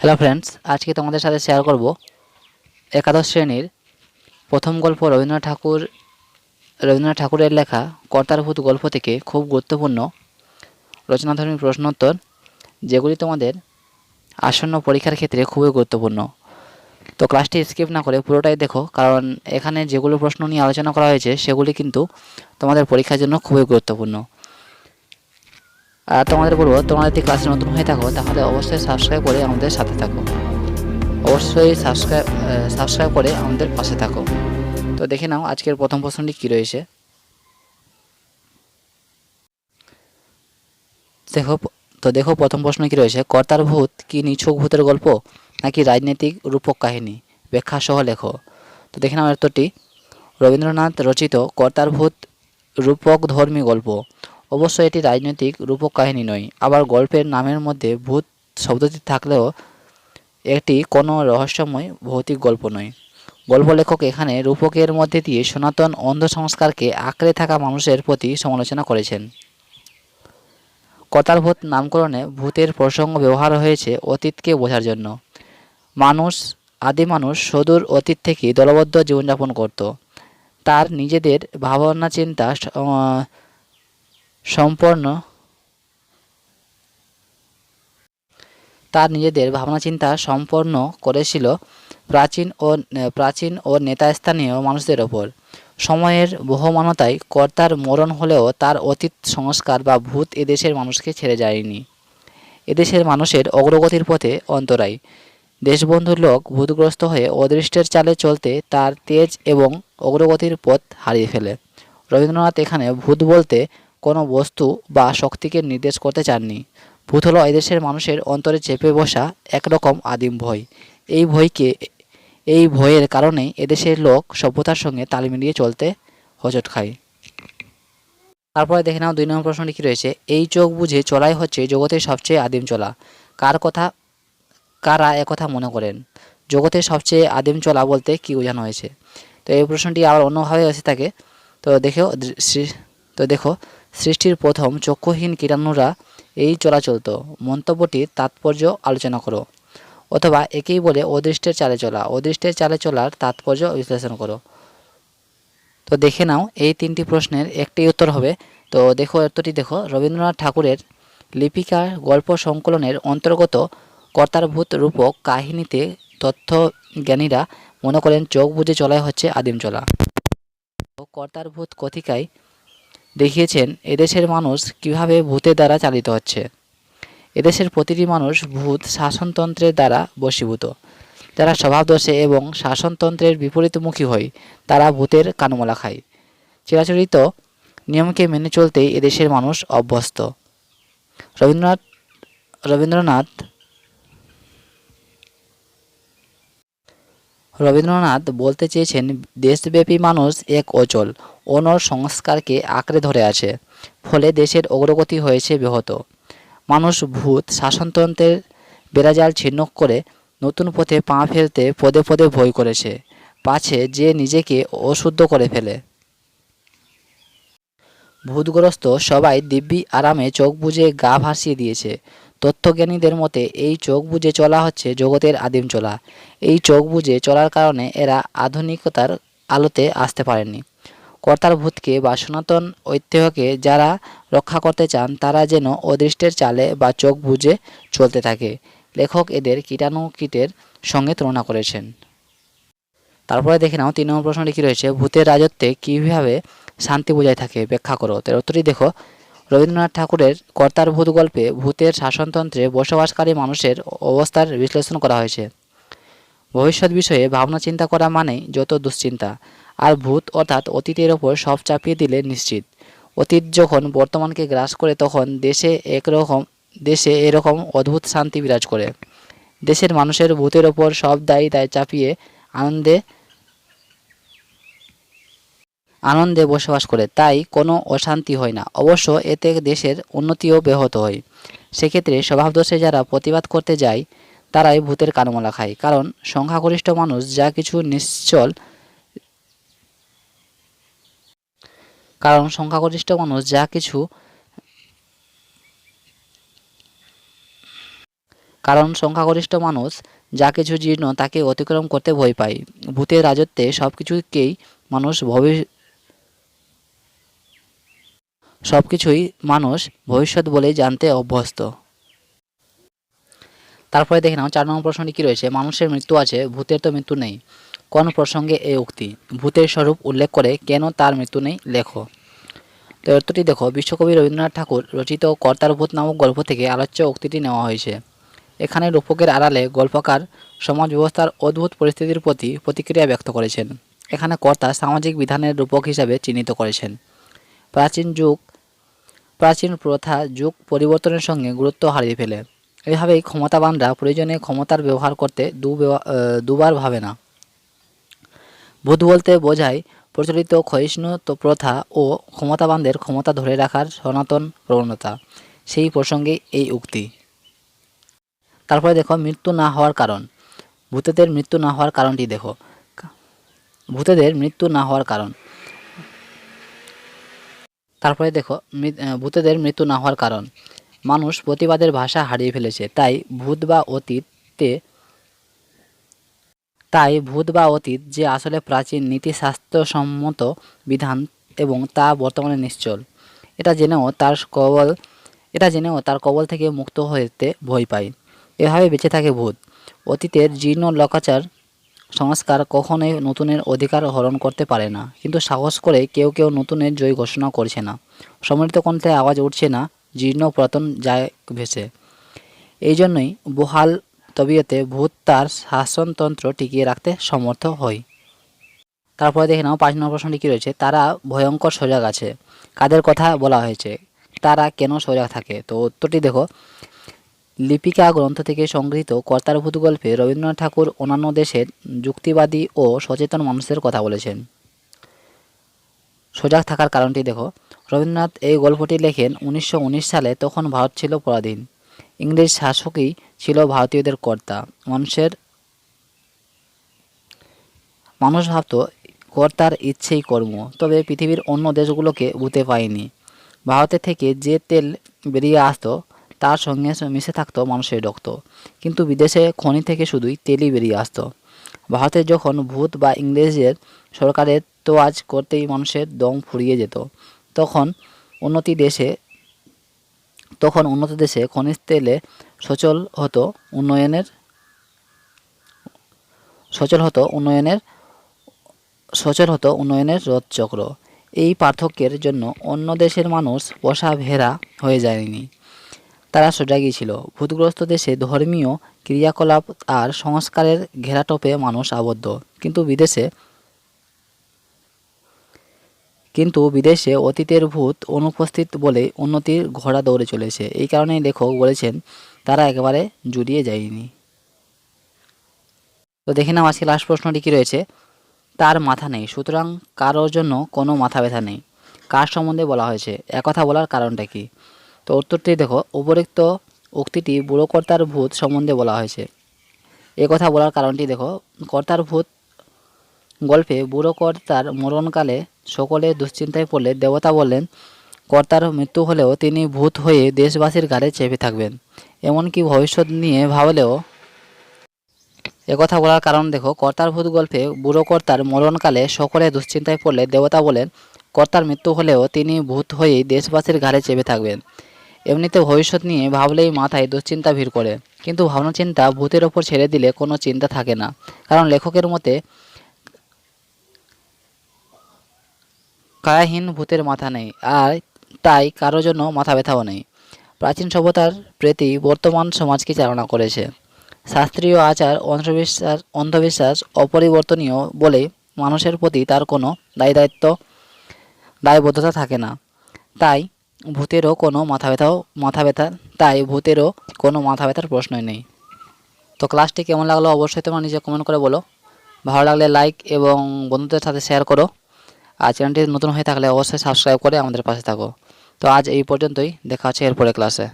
Hello friends আজকে তোমাদের সাথে শেয়ার করব একাদশ শ্রেণির প্রথম গল্প রবীন্দ্রনাথ ঠাকুর, রবীন্দ্রনাথ ঠাকুরের লেখা কর্তারভূত গল্প থেকে খুব গুরুত্বপূর্ণ রচনাধর্মী প্রশ্নোত্তর, যেগুলি তোমাদের আসন্ন পরীক্ষার ক্ষেত্রে খুবই গুরুত্বপূর্ণ। তো ক্লাসটি স্কিপ না করে পুরোটাই দেখো, কারণ এখানে যেগুলো প্রশ্ন নিয়ে আলোচনা করা হয়েছে, সেগুলি কিন্তু তোমাদের পরীক্ষার জন্য খুবই গুরুত্বপূর্ণ। তোমাদের বলব তোমরা যদি ক্লাসে নতুন হয়ে থাকো, তাহলে অবশ্যই সাবস্ক্রাইব করে আমাদের সাথে থাকো। অবশ্যই সাবস্ক্রাইব সাবস্ক্রাইব করে আমাদের পাশে থাকো। তো দেখে নাও আজকের প্রথম প্রশ্নটি কী রয়েছে। দেখো, তো দেখো প্রথম প্রশ্ন কী রয়েছে? কর্তার ভূত কি নিছক ভূতের গল্প, নাকি রাজনৈতিক রূপক কাহিনী? ব্যাখ্যা সহ লেখো। তো দেখে নাও উত্তরটি। রবীন্দ্রনাথ রচিত কর্তার ভূত রূপক ধর্মী গল্প। অবশ্য এটি রাজনৈতিক রূপক কাহিনী নয়, আবার গল্পের নামের মধ্যে ভূত শব্দটি থাকলেও এটি কোনো রহস্যময় ভৌতিক গল্প নয়। গল্প লেখক এখানে রূপকের মধ্যে দিয়ে সনাতন অন্ধ সংস্কারকে আঁকড়ে থাকা মানুষের প্রতি সমালোচনা করেছেন। কতার ভূত নামকরণে ভূতের প্রসঙ্গ ব্যবহার হয়েছে অতীতকে বোঝার জন্য। মানুষ, আদি মানুষ সদূর অতীত থেকে দলবদ্ধ জীবনযাপন করত। তার নিজেদের ভাবনা চিন্তা সম্পন্ন তার নিজেদের ভাবনা চিন্তা সম্পন্ন করেছিল প্রাচীন ও প্রাচীন ও নেতাস্থানীয় মানুষদের ওপর। সময়ের বহমানতায় কর্তার মরণ হলেও তার অতীত সংস্কার বা ভূত এদেশের মানুষকে ছেড়ে যায়নি। এদেশের মানুষের অগ্রগতির পথে অন্তরায়। দেশবন্ধুর লোক ভূতগ্রস্ত হয়ে অদৃষ্টের চালে চলতে তার তেজ এবং অগ্রগতির পথ হারিয়ে ফেলে। রবীন্দ্রনাথ এখানে ভূত বলতে কোনো বস্তু বা শক্তিকে নির্দেশ করতে চাননি। ভূত হলো এদেশের মানুষের অন্তরে চেপে বসা একরকম আদিম ভয়। এই ভয়কে, এই ভয়ের কারণেই এদেশের লোক সভ্যতার সঙ্গে তাল মিলিয়ে চলতে হোঁচট খায়। তারপরে দেখে নাও দুই নম্বর প্রশ্নটি কী রয়েছে? এই চোখ বুঝে চলাই হচ্ছে জগতের সবচেয়ে আদিম চলা। কার কথা, কারা একথা মনে করেন? জগতের সবচেয়ে আদিম চলা বলতে কী বোঝানো হয়েছে? তো এই প্রশ্নটি আবার অন্যভাবে এসে থাকে। তো দেখেও তো দেখো সৃষ্টির প্রথম চক্ষুহীন কীটাণুরা এই চলা চলতো মন্তব্যটির তাৎপর্য আলোচনা করো। অথবা একেই বলে অদৃষ্টের চালে চলা। অদৃষ্টের চালে চলার তাৎপর্য বিশ্লেষণ করো। তো দেখে নাও, এই তিনটি প্রশ্নের একটি উত্তর হবে। তো দেখো, উত্তরটি দেখো। রবীন্দ্রনাথ ঠাকুরের লিপিকা গল্প সংকলনের অন্তর্গত কর্তারভূত রূপক কাহিনীতে তথ্য জ্ঞানীরা মনে করেন, চোখ বুঝে চলাই হচ্ছে আদিম চলা কর্তারভূত কথিকায় দেখিয়েছেন, এদেশের মানুষ কীভাবে ভূতের দ্বারা চালিত হচ্ছে। এদেশের প্রতিটি মানুষ ভূত শাসনতন্ত্রের দ্বারা বশীভূত। যারা স্বভাবদোষে এবং শাসনতন্ত্রের বিপরীতমুখী হয় তারা ভূতের কানমলা খায়। চিরাচরিত নিয়মকে মেনে চলতেই এদেশের মানুষ অভ্যস্ত। রবীন্দ্রনাথ রবীন্দ্রনাথ রবীন্দ্রনাথ বলতে চেয়েছেন, দেশব্যাপী মানুষ এক অচল, অনর সংস্কারকে আঁকড়ে ধরে আছে, ফলে দেশের অগ্রগতি হয়েছে ব্যাহত। মানুষ ভূত, শাসনতন্ত্রের বেড়াজাল ছিন্ন করে নতুন পথে পা ফেলতে পদে পদে ভয় করেছে, পাছে যে নিজেকে অশুদ্ধ করে ফেলে। ভূতগ্রস্ত সবাই দিব্যি আরামে চোখ বুজে গা ভাসিয়ে দিয়েছে। তত্ত্বজ্ঞানীদের মতে, এই চোখ বুজে চলা হচ্ছে জগতের আদিম চলা। এই চোখ বুজে চলার কারণে এরা আধুনিকতার আলোতে আসতে পারেনি কর্তার ভূতকে বা সনাতন ঐতিহ্যকে যারা রক্ষা করতে চান, তারা যেন অদৃষ্টের চালে বা চোখ বুজে চলতে থাকে। লেখক এদের কীটাণু কীটের সঙ্গে তুলনা করেছেন। তারপরে দেখে নাও, তিন নম্বর প্রশ্নটি কী রয়েছে? ভূতের রাজত্বে কীভাবে শান্তি বজায় থাকে? ব্যাখ্যা করো। তার উত্তরটি দেখো। রবীন্দ্রনাথ ঠাকুরের কর্তার ভূত গল্পে ভূতের শাসনতন্ত্রে বসবাসকারী মানুষের অবস্থার বিশ্লেষণ করা হয়েছে। ভবিষ্যৎ বিষয়ে ভাবনা চিন্তা করা মানেই যত দুশ্চিন্তা, আর ভূত অর্থাৎ অতীতের ওপর সব চাপিয়ে দিলে নিশ্চিত। অতীত যখন বর্তমানকে গ্রাস করে তখন দেশে একরকম, দেশে এরকম অদ্ভুত শান্তি বিরাজ করে। দেশের মানুষের ভূতের ওপর সব দায়ী দায় চাপিয়ে আনন্দে আনন্দে বসবাস করে, তাই কোনো অশান্তি হয় না। অবশ্য এতে দেশের উন্নতিও ব্যাহত হয়। সেক্ষেত্রে স্বভাবদোষে যারা প্রতিবাদ করতে যায়, তারাই ভূতের কানমলা খায়। কারণ সংখ্যাগরিষ্ঠ মানুষ যা কিছু নিশ্চল, কারণ সংখ্যাগরিষ্ঠ মানুষ যা কিছু, কারণ সংখ্যাগরিষ্ঠ মানুষ যা কিছু জীর্ণ তাকে অতিক্রম করতে ভয় পায়। ভূতের রাজত্বে সব কিছুকেই মানুষ ভবি সব কিছুই মানুষ ভবিষ্যৎ বলেই জানতে অভ্যস্ত। তারপরে দেখে নাও, চার নম্বর প্রশ্নটি কী রয়েছে? মানুষের মৃত্যু আছে, ভূতের তো মৃত্যু নেই। কোন প্রসঙ্গে এই উক্তি? ভূতের স্বরূপ উল্লেখ করে কেন তার মৃত্যু নেই? লেখো। তো উত্তরটি দেখো, বিশ্বকবি রবীন্দ্রনাথ ঠাকুর রচিত কর্তার ভূত নামক গল্প থেকে আলোচ্য উক্তিটি নেওয়া হয়েছে। এখানে রূপকের আড়ালে গল্পকার সমাজ ব্যবস্থার অদ্ভুত পরিস্থিতির প্রতি প্রতিক্রিয়া ব্যক্ত করেছেন। এখানে কর্তা সামাজিক বিধানের রূপক হিসাবে চিহ্নিত করেছেন। প্রাচীন যুগ, প্রাচীন প্রথা, যুগ পরিবর্তনের সঙ্গে গুরুত্ব হারিয়ে ফেলে। এভাবেই ক্ষমতাবানরা প্রয়োজনে ক্ষমতার ব্যবহার করতে দুবার ভাবে না। ভূত বলতে বোঝায় প্রচলিত ক্ষয়িষ্ণু প্রথা ও ক্ষমতাবানদের ক্ষমতা ধরে রাখার সনাতন প্রবণতা। সেই প্রসঙ্গে এই উক্তি। তারপরে দেখো, মৃত্যু না হওয়ার কারণ। ভূতেদের মৃত্যু না হওয়ার কারণটি দেখো। ভূতেদের মৃত্যু না হওয়ার কারণ। তারপরে দেখো ভূতেদের মৃত্যু না হওয়ার কারণ। মানুষ প্রতিবাদের ভাষা হারিয়ে ফেলেছে। তাই ভূত বা অতীতে তাই ভূত বা অতীত যে আসলে প্রাচীন নীতিশাস্ত্রসম্মত বিধান এবং তা বর্তমানে নিশ্চল। এটা জেনেও তার কবল এটা জেনেও তার কবল থেকে মুক্ত হতে ভয় পায়। এভাবে বেঁচে থাকে ভূত। অতীতের জীর্ণ লোকাচার সংস্কার কখনোই নতুনের অধিকার হরণ করতে পারে না। কিন্তু সাহস করে কেউ কেউ নতুনের জয় ঘোষণা করছে না। সম্মিলিত কণ্ঠে আওয়াজ উঠছে না, জীর্ণ পুরাতন যায় ভেসে। এই জন্যই বহাল তবিয়তে ভূত তার শাসনতন্ত্র টিকিয়ে রাখতে সমর্থ হয়। তারপরে দেখে নাও, পাঁচ নম্বর প্রশ্নটি কী রয়েছে? তারা ভয়ঙ্কর সজাগ আছে। কাদের কথা বলা হয়েছে? তারা কেন সজাগ থাকে? তো উত্তরটি দেখো। লিপিকা গ্রন্থ থেকে সংগৃহীত কর্তার ভূত গল্পে রবীন্দ্রনাথ ঠাকুর অন্যান্য দেশের যুক্তিবাদী ও সচেতন মানুষের কথা বলেছেন। সজাগ থাকার কারণটি দেখো, রবীন্দ্রনাথ এই গল্পটি লেখেন উনিশশো উনিশ সালে, তখন ভারত ছিল পরাধীন। ইংরেজ শাসকই ছিল ভারতীয়দের কর্তা। মানুষের, মানুষ ভাবত, কর্তার ইচ্ছেই কর্ম, তবে পৃথিবীর অন্য দেশগুলোকে ভূতে পায়নি। ভারতে থেকে যে তেল বেরিয়ে আসতো তার সঙ্গে মিশে থাকতো মানুষের রক্ত। কিন্তু বিদেশে খনি থেকে শুধুই তেলই বেরিয়ে আসতো। ভারতে যখন ভূত বা ইংরেজের সরকারের তোয়াজ করতেই মানুষের দম ফুরিয়ে যেত, তখন উন্নতি দেশে, তখন উন্নত দেশে খনিজ তেলে সচল হতো উন্নয়নের, সচল হতো উন্নয়নের, সচল হতো উন্নয়নের রথচক্র। এই পার্থক্যের জন্য অন্য দেশের মানুষ পোষা ভেড়া হয়ে যায়নি। তারা সজাগই ছিল ভূতগ্রস্ত দেশে ধর্মীয় ক্রিয়াকলাপ আর সংস্কারের ঘেরাটোপে মানুষ আবদ্ধ। কিন্তু বিদেশে কিন্তু বিদেশে অতীতের ভূত অনুপস্থিত বলে উন্নতির ঘোড়া দৌড়ে চলেছে। এই কারণেই লেখক বলেছেন, তারা একেবারে জুড়িয়ে যায়নি। তো দেখে নাও, আজকে লাস্ট প্রশ্নটি কী রয়েছে? তার মাথা নেই। সুতরাং কারোর জন্য কোনো মাথা ব্যথা নেই। কার সম্বন্ধে বলা হয়েছে? একথা বলার কারণটা কি? তো উত্তরটি দেখো উপরিক্ত উক্তিটি বুড়ো কর্তার ভূত সম্বন্ধে বলা হয়েছে। এ কথা বলার কারণটি দেখো, কর্তার ভূত গল্পে বুড়ো কর্তার মরণকালে সকলে দুশ্চিন্তায় পড়লে দেবতা বললেন, কর্তার মৃত্যু হলেও তিনি ভূত হয়ে দেশবাসীর ঘাড়ে চেপে থাকবেন। এমনকি ভবিষ্যৎ নিয়ে ভাবলেও একথা বলার কারণ দেখো, কর্তার ভূত গল্পে বুড়ো কর্তার মরণকালে সকলে দুশ্চিন্তায় পড়লে দেবতা বলেন, কর্তার মৃত্যু হলেও তিনি ভূত হয়েই দেশবাসীর ঘাড়ে চেপে থাকবেন। এমনিতে ভবিষ্যৎ নিয়ে ভাবলেই মাথায় দুশ্চিন্তা ভিড় করে। কিন্তু ভাবনা চিন্তা ভূতের ওপর ছেড়ে দিলে কোনো চিন্তা থাকে না। কারণ লেখকের মতে, কায়াহীন ভূতের মাথা নেই, আর তাই কারোর জন্য মাথা ব্যথাও নেই। প্রাচীন সভ্যতার প্রতি বর্তমান সমাজকে চালনা করেছে। শাস্ত্রীয় আচার, অন্ধবিশ্বাস অন্ধবিশ্বাস অপরিবর্তনীয় বলে মানুষের প্রতি তার কোনো দায় দায়িত্ব, দায়বদ্ধতা থাকে না। তাই ভূতেরও কোনো মাথা ব্যথাও মাথা ব্যথা তাই ভূতেরও কোনো মাথা ব্যথার প্রশ্নই নেই। তো ক্লাসটি কেমন লাগল অবশ্যই তোমার নিজে কমেন্ট করে বলো। ভালো লাগলে লাইক এবং বন্ধুদের সাথে শেয়ার করো। আর চ্যানেলটি নতুন হয়ে থাকলে অবশ্যই সাবস্ক্রাইব করে আমাদের পাশে থাকো। তো আজ এই পর্যন্তই, দেখা হচ্ছে এরপরে ক্লাসে